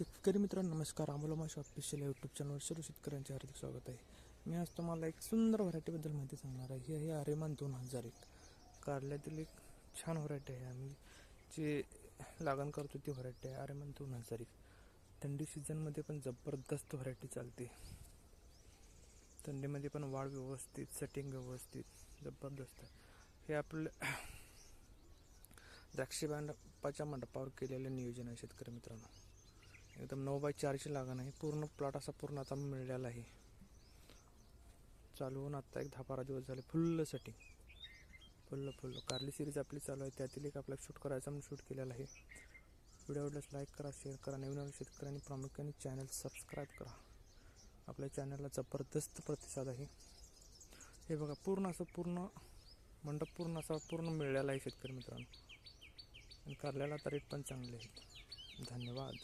शेतकरी मित्रांनो नमस्कार. अमोल ऑफिशियल यूट्यूब चॅनलवर सर्व शेतकऱ्यांचे हार्दिक स्वागत आहे. मी आज तुम्हाला एक सुंदर व्हरायटीबद्दल माहिती सांगणार आहे. ही आहे आरेमान दोन हजार एक. कारल्यातील एक छान व्हरायटी आहे आम्ही जे लागण करतो ती व्हरायटी आहे आरेमान दोन हजार एक. थंडी सीझनमध्ये पण जबरदस्त व्हरायटी चालते. थंडीमध्ये पण वाढ व्यवस्थित सेटिंग व्यवस्थित जबरदस्त. आहे हे आपलं द्राक्षे मंडपाच्या मंडपावर केलेलं नियोजन आहे शेतकरी मित्रांनो. एकदम नऊ बाय चारची लागण आहे. पूर्ण प्लॉट असा पूर्ण आता मिळालेला आहे. चालू होऊन एक दहा बारा दिवस झाले फुल्ल सेटिंग फुल्ल फुल्ल. कारली सिरीज आपली चालू आहे. त्यातील एक आपल्याला शूट करायचा म्हणून शूट केलेला आहे. व्हिडिओ आवडल्यास लाईक करा शेअर करा. नवीन नवीन शेतकऱ्यांनी प्रामुख्याने चॅनल सबस्क्राईब करा. आपल्या चॅनलला जबरदस्त प्रतिसाद आहे. हे बघा पूर्ण असं पूर्ण मंडप पूर्ण असा पूर्ण मिळालेला आहे शेतकरी मित्रांनो. आणि कारल्याला तर रेट पण चांगले आहेत. धन्यवाद.